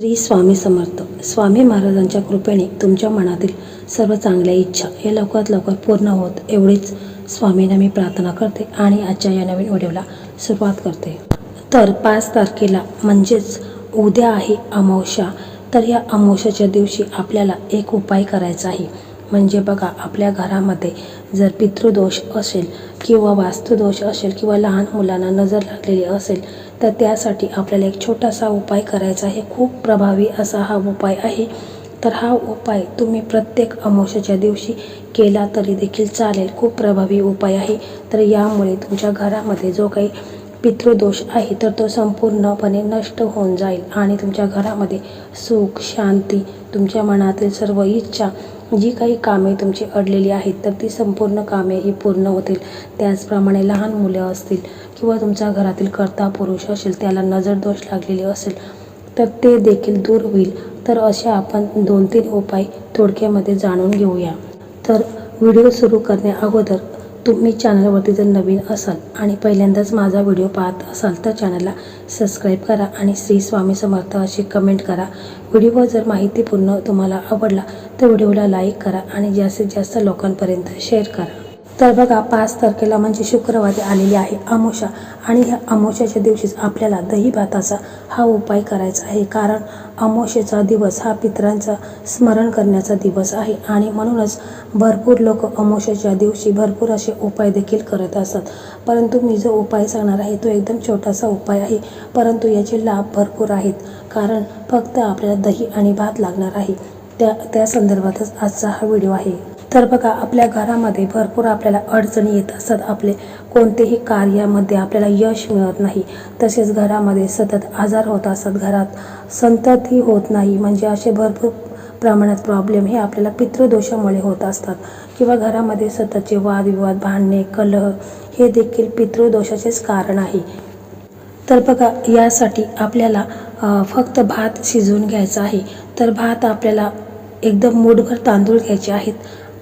श्री स्वामी समर्थ. स्वामी महाराजांच्या कृपेने तुमच्या मनातील सर्व चांगल्या इच्छा हे लवकरात लवकर पूर्ण होत एवढीच स्वामींना मी प्रार्थना करते आणि आजच्या या नवीन व्हिडिओला सुरुवात करते. तर पाच तारखेला म्हणजेच उद्या आहे अमावस्या. तर या अमावस्याच्या दिवशी आपल्याला एक उपाय करायचा आहे. म्हणजे बघा आपल्या घरामध्ये जर पितृदोष असेल किंवा वास्तुदोष असेल किंवा लहान मुलांना नजर लागलेली असेल तर त्यासाठी आपल्याला एक छोटासा उपाय करायचा आहे. खूप प्रभावी असा हा उपाय आहे. तर हा उपाय तुम्ही प्रत्येक अमावस्याच्या दिवशी केला तरी देखील चालेल. खूप प्रभावी उपाय आहे. तर यामुळे तुमच्या घरामध्ये जो काही पितृदोष आहे तर तो संपूर्णपणे नष्ट होऊन जाईल आणि तुमच्या घरामध्ये सुख शांती तुमच्या मनातील सर्व इच्छा जी काही कामे तुमची अडलेली आहेत तर ती संपूर्ण कामे ही पूर्ण होतील. त्याचप्रमाणे लहान मुलं असतील किंवा तुमच्या घरातील कर्ता पुरुष असेल त्याला नजर दोष लागलेले असेल तर ते देखील दूर होईल. तर अशा आपण दोन तीन उपाय थोडक्यामध्ये जाणून घेऊया. तर व्हिडिओ सुरू करण्या अगोदर तुम्ही चॅनलवरती जर नवीन असाल आणि पहिल्यांदाच माझा व्हिडिओ पाहत असाल तर चॅनलला सबस्क्राईब करा आणि श्री स्वामी समर्थ अशी कमेंट करा. व्हिडिओ जर माहितीपूर्ण तुम्हाला आवडला तर व्हिडिओला लाईक करा आणि जास्तीत जास्त लोकांपर्यंत शेअर करा. तर बघा पाच तारखेला म्हणजे शुक्रवारी आलेली आहे अमोशा आणि ह्या अमोशाच्या दिवशीच आपल्याला दही भाताचा हा उपाय करायचा आहे. कारण अमोशेचा दिवस हा पितरांचा स्मरण करण्याचा दिवस आहे. आणि म्हणूनच भरपूर लोक अमोशाच्या दिवशी भरपूर असे उपाय देखील करत असतात. परंतु मी जो उपाय सांगणार आहे तो एकदम छोटासा उपाय आहे. परंतु याचे लाभ भरपूर आहेत. कारण फक्त आपल्याला दही आणि भात लागणार आहे. त्या त्या संदर्भातच आजचा हा व्हिडिओ आहे. तर बघा आपल्या घरामध्ये भरपूर आपल्याला अडचणी येत असतात. आपले कोणतेही कार्यामध्ये आपल्याला यश मिळत नाही. तसेच घरामध्ये सतत आजार होत असतात. घरात संतती होत नाही. म्हणजे असे भरपूर प्रमाणात प्रॉब्लेम हे आपल्याला पितृदोषामुळे होत असतात. किंवा घरामध्ये सततचे वादविवाद भांडणे कलह हे देखील पितृदोषाचेच कारण आहे. तर बघा यासाठी आपल्याला फक्त भात शिजवून घ्यायचा आहे. तर भात आपल्याला एकदम मूठभर तांदूळ घ्यायचे आहेत.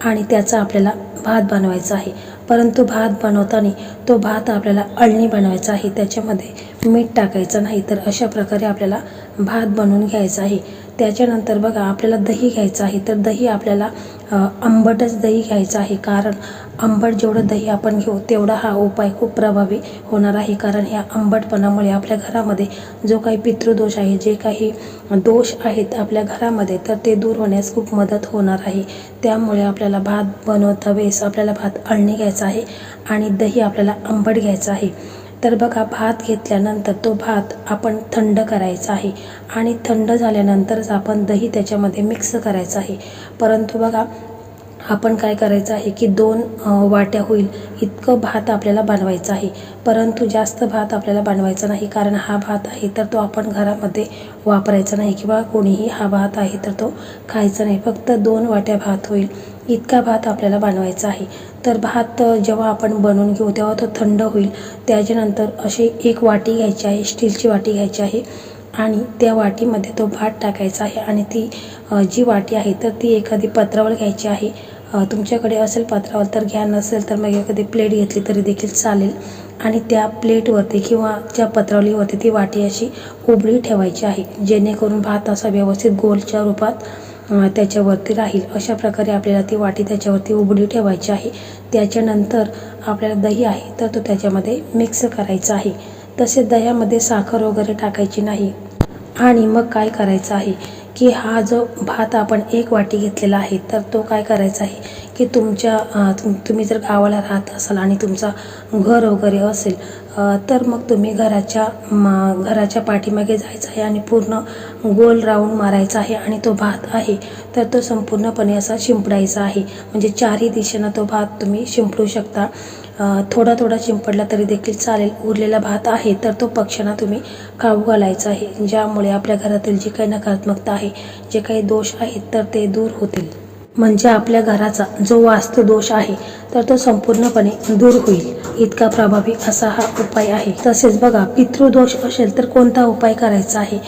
आणि त्याचा आपल्याला भात बनवायचा आहे. परंतु भात बनवताना तो भात आपल्याला अळणी बनवायचा आहे. त्याच्यामध्ये मीठ टाकायचं नाही तर अशा प्रकारे आपल्याला भात बनवून घ्यायचा आहे. त्याच्यानंतर बघा आपल्याला दही घ्यायचं आहे. तर दही आपल्याला आंबटच दही घ्यायचं आहे. कारण आंबट जेवढं दही आपण घेऊ तेवढा हा उपाय खूप प्रभावी होणार आहे. कारण ह्या आंबटपणामुळे आपल्या घरामध्ये जो काही पितृदोष आहे जे काही दोष आहेत आपल्या घरामध्ये तर ते दूर होण्यास खूप मदत होणार आहे. त्यामुळे आपल्याला भात बनवता वेळेस आपल्याला भात अळणी घ्यायचा आहे आणि दही आपल्याला आंबट घ्यायचं आहे. तर बघा भात घेतल्यानंतर तो भात आपण थंड करायचा आहे आणि थंड झाल्यानंतरच आपण दही त्याच्यामध्ये मिक्स करायचं आहे. परंतु बघा आपण काय करायचं आहे की दोन वाट्या होईल इतकं भात आपल्याला बनवायचं आहे. परंतु जास्त भात आपल्याला बनवायचा नाही कारण हा भात आहे तर तो आपण घरामध्ये वापरायचा नाही किंवा कोणीही हा भात आहे तर तो खायचा नाही. फक्त दोन वाट्या भात होईल इतका भात आपल्याला बनवायचा आहे. तर भात जेव्हा आपण बनवून घेऊ तेव्हा तो थंड होईल. त्याच्यानंतर अशी एक वाटी घ्यायची आहे स्टीलची वाटी घ्यायची आहे आणि त्या वाटीमध्ये तो भात टाकायचा आहे आणि ती जी वाटी आहे तर ती एखादी पत्रावळ घ्यायची आहे. तुमच्याकडे असेल पत्रावर तर घ्या. नसेल तर मग एखादी प्लेट घेतली तरी देखील चालेल. आणि त्या प्लेटवरती किंवा ज्या पत्रावलीवरती ती वाटी अशी उबळी ठेवायची आहे जेणेकरून भात असा व्यवस्थित गोलच्या रूपात त्याच्यावरती राहील. अशा प्रकारे आपल्याला ती वाटी त्याच्यावरती उघडी ठेवायची आहे. त्याच्यानंतर आपल्याला दही आहे तर तो त्याच्यामध्ये मिक्स करायचा आहे. तसेच दह्यामध्ये साखर वगैरे टाकायची नाही. आणि मग काय करायचं आहे की हा जो भात आपण एक वाटी घेतलेला आहे तर तो काय करायचा आहे की तुमच्या तुम तुम्ही जर गावाला राहत असाल आणि तुमचा घर वगैरे असेल तर मग तुम्ही घराच्या घराच्या पाठीमागे जायचं आहे आणि पूर्ण गोल राऊंड मारायचा आहे आणि तो भात आहे तर तो संपूर्णपणे असा शिंपडायचा आहे. म्हणजे चारही दिशेनं तो भात तुम्ही शिंपडू शकता. थोडा थोडा शिंपडला तरी देखील चालेल. उरलेला भात आहे तर तो पक्ष्यांना तुम्ही खाऊ घालायचा आहे ज्यामुळे आपल्या घरातील जी काही नकारात्मकता आहे जे काही दोष आहेत तर ते दूर होतील. म्हणजे आपल्या घराचा जो वास्तुदोष आहे तर तो संपूर्णपणे दूर होईल. इतका प्रभावी असा हा उपाय आहे. तसेच बघा पितृदोष असेल तर कोणता उपाय करायचा आहे?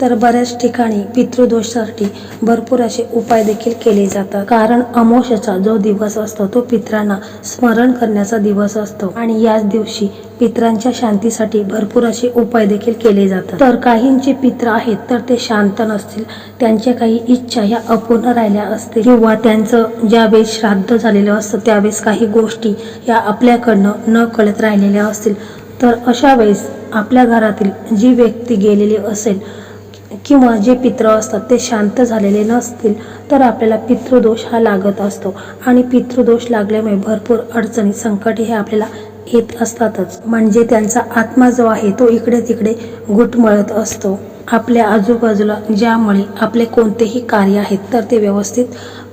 तर बऱ्याच ठिकाणी पितृदोषासाठी भरपूर असे उपाय देखील केले जातात. कारण अमोशाचा जो दिवस असतो तो पित्रांना स्मरण करण्याचा दिवस असतो. आणि याच दिवशी पित्रांच्या शांतीसाठी भरपूर असे उपाय देखील केले जातात. तर काहींचे पित्र आहेत तर ते शांत नसतील. त्यांच्या काही इच्छा ह्या अपूर्ण राहिल्या असतील. किंवा त्यांचं ज्यावेळेस श्राद्ध झालेलं असतं त्यावेळेस काही गोष्टी या आपल्याकडनं न कळत राहिलेल्या असतील. तर अशा वेळेस आपल्या घरातील जी व्यक्ती गेलेली असेल किंवा जे पित्र असतात ते शांत झालेले नसतील तर आपल्याला पितृदोष हा लागत असतो. आणि पितृदोष लागल्यामुळे भरपूर अडचणी संकटे हे आपल्याला येत असतातच. म्हणजे त्यांचा आत्मा जो आहे तो इकडे तिकडे घुटमळत असतो. आपल्या आजूबाजूला ज्यामुळे आपले कोणतेही कार्य आहेत तर ते व्यवस्थित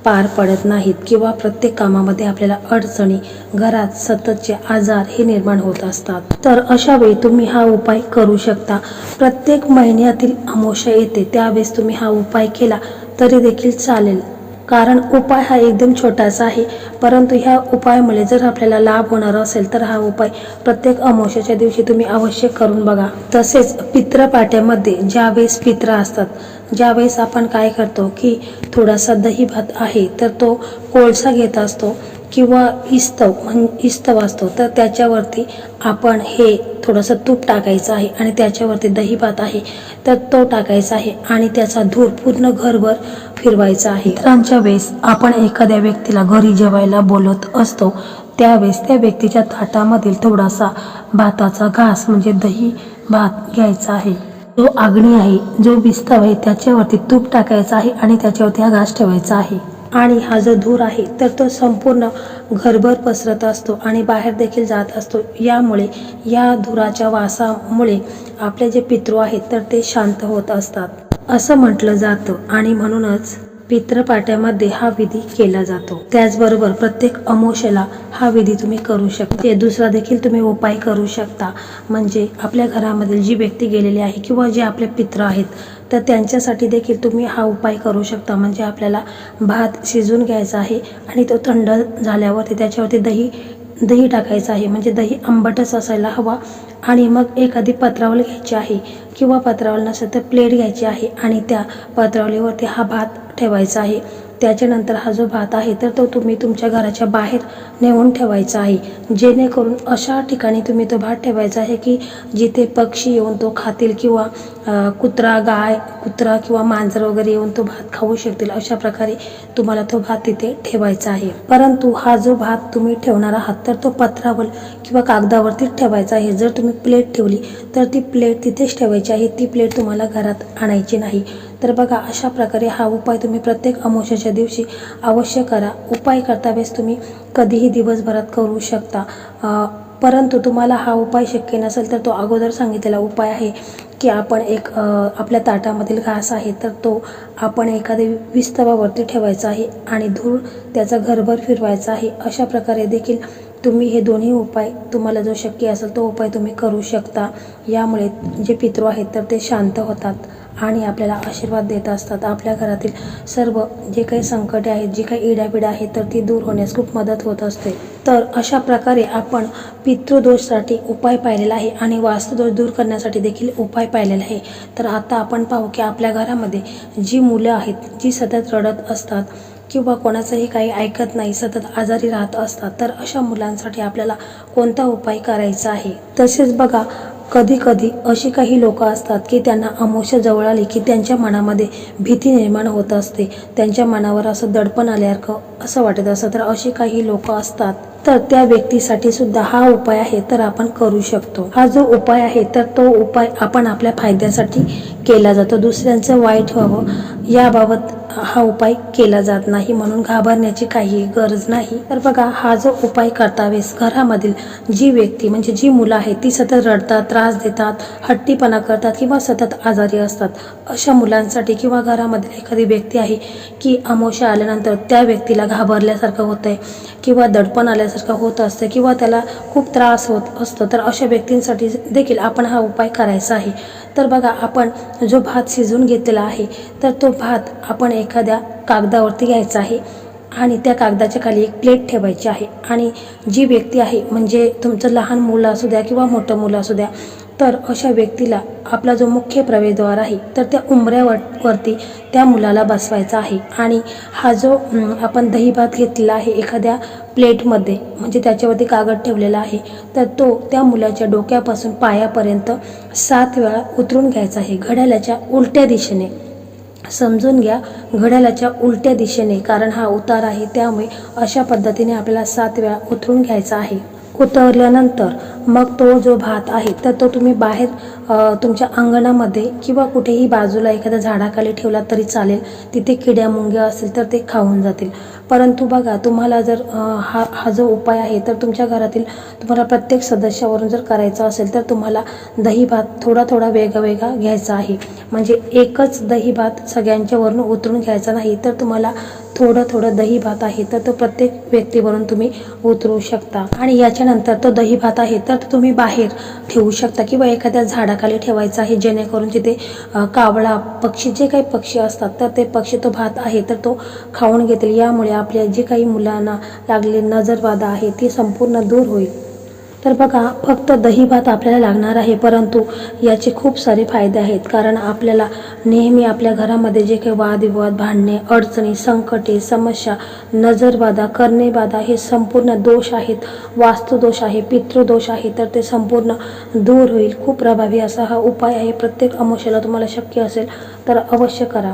पार पडत नाहीत किंवा प्रत्येक कामामध्ये आपल्याला अडचणी घरात सततचे आजार हे निर्माण होत असतात. तर अशा वेळी तुम्ही हा उपाय करू शकता. प्रत्येक महिन्यातील अमावस्या येते. त्यावेळेस तुम्ही हा उपाय केला तरी देखील चालेल. कारण उपाय हा एकदम छोटासा आहे. परंतु ह्या उपायामुळे जर आपल्याला लाभ होणार असेल तर हा उपाय प्रत्येक अमावस्याच्या दिवशी तुम्ही अवश्य करून बघा. तसेच पित्रपाट्यामध्ये ज्यावेळेस पित्र असतात ज्यावेळेस आपण काय करतो की थोडासा दही भात आहे तर तो कोळसा घेत असतो. किंवा इस्तव म्हण इस्तव असतो तर त्याच्यावरती आपण हे थोडंसं तूप टाकायचं आहे आणि त्याच्यावरती दही भात आहे तर तो टाकायचा आहे आणि त्याचा धूर पूर्ण घरभर फिरवायचा आहे. इतरांच्या वेळेस आपण एखाद्या व्यक्तीला घरी जेवायला बोलत असतो त्यावेळेस त्या व्यक्तीच्या ताटामधील थोडासा भाताचा घास म्हणजे दही भात घ्यायचा आहे. जो आग्नी आहे जो विस्तव आहे त्याच्यावरती तूप टाकायचं आहे आणि त्याच्यावरती हा घास ठेवायचा आहे. आणि हा जो धूर आहे तर तो संपूर्ण घरभर पसरत असतो आणि बाहेर देखील जात असतो. यामुळे या धुराच्या वासामुळे आपले जे पितृ आहेत तर ते शांत होत असतात. असं म्हटलं जातं आणि म्हणूनच पित्रपाट्यामध्ये हा विधी केला जातो. त्याचबरोबर प्रत्येक अमोशेला हा विधी तुम्ही करू शकता. ते दुसरा देखील तुम्ही उपाय करू शकता. म्हणजे आपल्या घरामधील जी व्यक्ती गेलेली आहे किंवा जे आपले पित्र आहेत तर त्यांच्यासाठी देखील तुम्ही हा उपाय करू शकता. म्हणजे आपल्याला भात शिजून घ्यायचा आहे आणि तो थंड झाल्यावरती त्याच्यावरती दही दही टाकायचं आहे. म्हणजे दही आंबटच असायला हवा. आणि मग एखादी पत्रावळ घ्यायची आहे किंवा पत्रावळ नसेल तर प्लेट घ्यायची आहे आणि त्या पत्रावलीवरती हा भात ठेवायचा आहे. त्याच्यानंतर हा जो भात आहे तर तो तुम्ही तुमच्या घराच्या बाहेर नेऊन ठेवायचा आहे. जेणेकरून अशा ठिकाणी तुम्ही तो भात ठेवायचा आहे की जिथे पक्षी येऊन तो खातील किंवा कुत्रा गाय कुत्रा किंवा मांजर वगैरे येऊन तो भात खाऊ शकतील अशा प्रकारे तुम्हाला तो भात तिथे ठेवायचा आहे. परंतु हा जो भात तुम्ही ठेवणार आहात तर तो पत्रावर किंवा कागदावरतीच ठेवायचा आहे. जर तुम्ही प्लेट ठेवली तर ती प्लेट तिथेच ठेवायची आहे. ती प्लेट तुम्हाला घरात आणायची नाही. तर बघा अशा प्रकारे हा उपाय तुम्ही प्रत्येक अमावस्याच्या दिवशी अवश्य करा. उपाय करता वेळेस तुम्ही कधीही दिवसभरात करू शकता. परंतु तुम्हाला हा उपाय शक्य नसेल तर तो अगोदर सांगितलेला उपाय आहे की आपण एक आपल्या ताटामधील घास आहे तर तो आपण एखाद्या विस्तवावरती ठेवायचा आहे आणि धूळ त्याचा घरभर फिरवायचा आहे. अशा प्रकारे देखील तुम्ही हे दोन्ही उपाय तुम्हाला जो शक्य असेल तो उपाय तुम्ही करू शकता. यामुळे जे पितृ आहेत तर ते शांत होतात. आणि आपल्याला आशीर्वाद देत असतात. आपल्या घरातील सर्व जे काही संकटे आहेत जी काही इडापिडा आहेत तर ती दूर होण्यास खूप मदत होत असते. तर अशा प्रकारे आपण पितृदोषसाठी उपाय पाहिलेला आहे आणि वास्तुदोष दूर करण्यासाठी देखील उपाय पाहिलेला आहे. तर आता आपण पाहू की आपल्या घरामध्ये जी मुलं आहेत जी सतत रडत असतात किंवा कोणाचंही काही ऐकत नाही सतत आजारी राहत असतात तर अशा मुलांसाठी आपल्याला कोणता उपाय करायचा आहे? तसेच बघा कधी कधी अशी काही लोक असतात की त्यांना अमोशा जवळ आली की त्यांच्या मनामध्ये भीती निर्माण होत असते. त्यांच्या मनावर असं दडपण आल्यासारखं असं वाटत असतं. तर अशी काही लोक असतात तर त्या व्यक्तीसाठी सुद्धा हा उपाय आहे तर आपण करू शकतो. हा जो उपाय आहे तर तो उपाय आपण आपल्या फायद्यासाठी केला जातो. दुसऱ्यांचं वाईट व्हावं याबाबत हा उपाय केला जात नाही म्हणून घाबरण्याची काही गरज नाही. तर बघा हा जो उपाय करतावेस घरामधील जी व्यक्ती म्हणजे जी मुलं आहेत ती सतत रडतात त्रास देतात हट्टीपणा करतात किंवा सतत आजारी असतात. अशा मुलांसाठी किंवा घरामधील एखादी व्यक्ती आहे की अमोशा आल्यानंतर त्या व्यक्तीला घाबरल्यासारखं होतं आहे किंवा दडपण आल्यासारखं होत असतं किंवा त्याला खूप त्रास होत असतो तर अशा व्यक्तींसाठी देखील आपण हा उपाय करायचा आहे. तर बघा आपण जो भात शिजवून घेतलेला आहे तर तो भात आपण एखाद्या कागदावरती घ्यायचा आहे आणि त्या कागदाच्या खाली एक प्लेट ठेवायची आहे. आणि जी व्यक्ती आहे म्हणजे तुमचं लहान मुलं असू द्या किंवा मोठं मुलं असू द्या तर अशा व्यक्तीला आपला जो मुख्य प्रवेशद्वार आहे तर त्या उंबऱ्यावर वरती त्या मुलाला बसवायचा आहे. आणि हा जो आपण दही भात घेतलेला आहे एखाद्या प्लेटमध्ये म्हणजे त्याच्यावरती कागद ठेवलेला आहे तर तो त्या मुलाच्या डोक्यापासून पायापर्यंत सात वेळा उतरून घ्यायचा आहे. घड्याळाच्या उलट्या दिशेने. समजून घ्या घड्याळाच्या उलट्या दिशेने कारण हा उतार आहे त्यामुळे अशा पद्धतीने आपल्याला सात वेळा उतरून घ्यायचा आहे. उतरल्यानंतर मग तो जो भात आहे तर तो तुम्ही बाहेर तुमच्या अंगणामध्ये किंवा कुठेही बाजूला एखाद्या झाडाखाली ठेवला तरी चालेल तिथे किड्या मुंग्या असतील तर ते खाऊन जातील. परंतु बघा तुम्हाला जर हा हा जो उपाय आहे तर तुमच्या घरातील तुम्हाला प्रत्येक सदस्यावरून जर करायचा असेल तर तुम्हाला दही भात थोडा थोडा वेगळा वेगळा घ्यायचा आहे. म्हणजे एकच दही भात सगळ्यांच्यावरून उतरून घ्यायचा नाही तर तुम्हाला थोडं थोडं दही भात आहे तर तो प्रत्येक व्यक्तीवरून तुम्ही उतरू शकता. आणि याच्यानंतर तो दही भात आहे तर तो तुम्ही बाहेर ठेवू शकता किंवा एखाद्या झाडाखाली ठेवायचा आहे जेणेकरून तिथे कावळा पक्षी जे काही पक्षी असतात तर ते पक्षी तो भात आहे तर तो खाऊन घेतील. यामुळे आपल्या जे काही मुलांना लागले नजरबाधा आहे ती संपूर्ण दूर होईल. तर बघा फक्त दही भात आपल्याला लागणार आहे परंतु याचे खूप सारे फायदे आहेत. कारण आपल्याला नेहमी आपल्या घरामध्ये जे काही वादविवाद भांडणे अडचणी संकटे समस्या नजरबाधा करणेबाधा हे संपूर्ण दोष आहेत. वास्तुदोष आहे पितृदोष आहे तर ते संपूर्ण दूर होईल. खूप प्रभावी असा हा उपाय आहे. प्रत्येक अमोशाला तुम्हाला शक्य असेल तर अवश्य करा.